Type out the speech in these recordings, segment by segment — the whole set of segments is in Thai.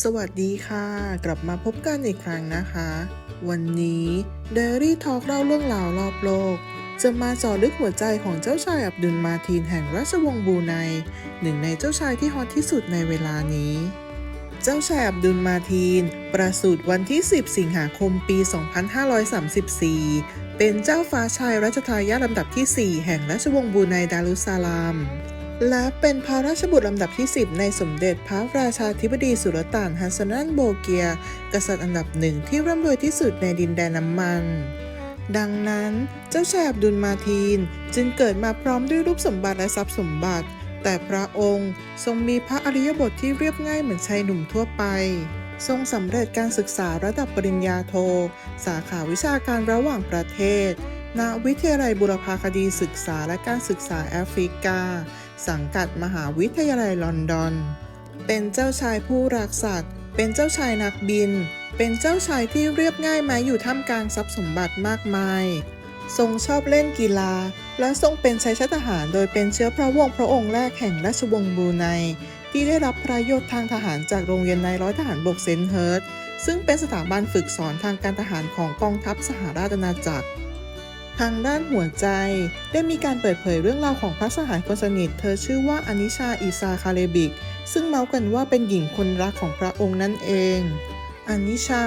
สวัสดีค่ะ กลับมาพบกันอีกครั้งนะคะ วันนี้ Dairy Talk เล่าเรื่องราวรอบโลก จะมาเจาะลึกหัวใจของเจ้าชายอับดุลมาทีนแห่งราชวงศ์บูไนหนึ่งในเจ้าชายที่ฮอตที่สุดในเวลานี้ เจ้าชายอับดุลมาทีน ประสูติวันที่ 10 สิงหาคมปี 2534 เป็นเจ้าฟ้าชายรัชทายาทลำดับที่ 4 แห่งราชวงศ์บูไนดารุสซาลาม และเป็นพระราชบุตรลำดับที่ 10 ในสมเด็จพระราชาธิบดีสุลต่านฮันสันันโบเกีย กษัตริย์อันดับหนึ่งที่ร่ำรวยที่สุดในดินแดนน้ำมัน ดังนั้นเจ้าชายอับดุลมาทีนจึงเกิดมาพร้อมด้วยรูปสมบัติและทรัพย์สมบัติ แต่พระองค์ทรงมีพระอริยบทที่เรียบง่ายเหมือนชายหนุ่มทั่วไป ทรงสำเร็จการศึกษาระดับปริญญาโท สาขาวิชาการระหว่างประเทศ ณวิทยาลัยบุรพาคดีศึกษาและการศึกษาแอฟริกา สังกัดมหาวิทยาลัยลอนดอน เป็นเจ้าชายผู้รักสัตว์ เป็นเจ้าชายนักบิน เป็นเจ้าชายที่เรียบง่ายแม้อยู่ท่ามกลางทรัพย์สมบัติมากมาย ทรงชอบเล่นกีฬา และทรงเป็นชายชาติทหารโดยเป็นเชื้อพระวงศ์พระองค์แรกแห่งราชวงศ์บรูไนที่ได้รับพระยศทางทหารจากโรงเรียนนายร้อยทหารบกเซนต์เฮิร์ตซึ่งเป็นสถาบันฝึกสอนทางการทหารของกองทัพสหราชอาณาจักร ทางด้านหัวใจ ได้มีการเปิดเผยเรื่องราวของพระสหายคนสนิท เธอชื่อว่าอนิชาอีซาคาเลบิก ซึ่งเมาส์กันว่าเป็นหญิงคนรักของพระองค์นั่นเองอนิชา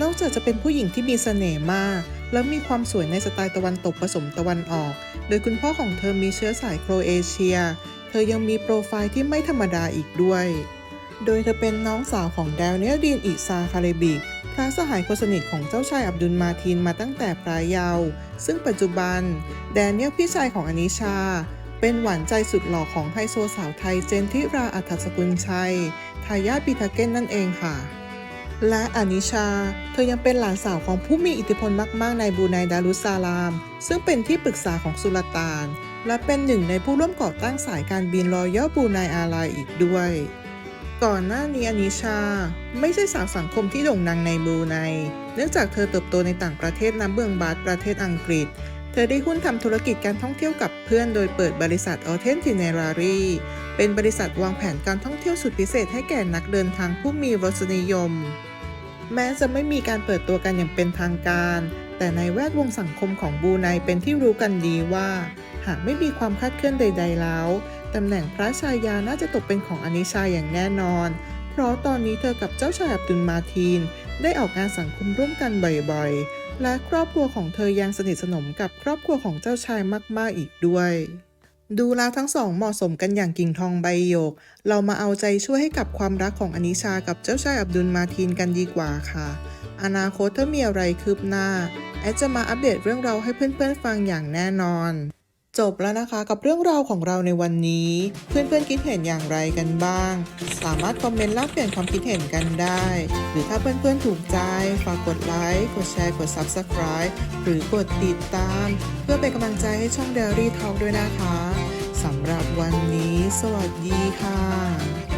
นอกจากจะเป็นผู้หญิงที่มีเสน่ห์มาก และมีความสวยในสไตล์ตะวันตกผสมตะวันออก โดยคุณพ่อของเธอมีเชื้อสายโครเอเชีย เธอยังมีโปรไฟล์ที่ไม่ธรรมดาอีกด้วย โดยเธอเป็นน้องสาวของแดเนียลดีนอิซาคาเลบิกพระสหายคนสนิทของเจ้าชายอับดุลมาทีนมาตั้งแต่พระเยาว์ซึ่งปัจจุบัน แดเนียลพี่ชายของอนิชา เป็นหวานใจสุดหล่อของไฮโซสาวไทยเจนทิราอัฐสกุลชัย ทายาทปีทาเก้นนั่นเองค่ะ และอนิชา เธอยังเป็นหลานสาวของผู้มีอิทธิพลมาก ๆ ในบูไนดารุสซาลาม ซึ่งเป็นที่ปรึกษาของสุลต่าน และเป็นหนึ่งในผู้ร่วมก่อตั้งสายการบินรอยัลบูไนอาไลน์อีกด้วย ก่อนหน้านี้อนิชา ไม่ใช่สาวสังคมที่โด่งดังในบรูไน เนื่องจากเธอเติบโตในต่างประเทศน้ำเบืองบาสประเทศอังกฤษ เธอได้หุ้นทำธุรกิจการท่องเที่ยวกับเพื่อนโดยเปิดบริษัท Authenticity เป็นบริษัทวางแผนการท่องเที่ยวสุดพิเศษให้แก่นักเดินทางผู้มีรสนิยม แม้จะไม่มีการเปิดตัวกันอย่างเป็นทางการ แต่ในแวดวงสังคมของบูไนเป็นที่รู้กันดีว่า หากไม่มีความคาดเคลื่อนใด ๆ แล้วตำแหน่งพระชายาน่าจะตกเป็นของอนิชาอย่างแน่นอน เพราะตอนนี้เธอกับเจ้าชายอับดุลมาทีน ได้ออกงานสังคมร่วมกันบ่อยๆ และครอบครัวของเธอยังสนิทสนมกับครอบครัวของเจ้าชายมากๆอีกด้วยดูแล้วทั้งสองเหมาะสมกันอย่างกิ่งทองใบหยก เรามาเอาใจช่วยให้กับความรักของอนิชากับเจ้าชายอับดุลมาทีนกันดีกว่าค่ะ อนาคตถ้ามีอะไรคืบหน้า แอดจะมาอัปเดตเรื่องเราให้เพื่อนๆฟังอย่างแน่นอน จบแล้วนะคะกับเรื่องราวของเราในวันนี้ เพื่อนๆคิดเห็นอย่างไรกันบ้าง สามารถคอมเมนต์แลกเปลี่ยนความคิดเห็นกันได้ หรือถ้าเพื่อนๆถูกใจ ฝากกดไลค์กดแชร์กด Subscribe หรือกดติดตาม เพื่อเป็นกำลังใจให้ช่อง Dairy Talk ด้วยนะคะสำหรับวันนี้ สวัสดีค่ะ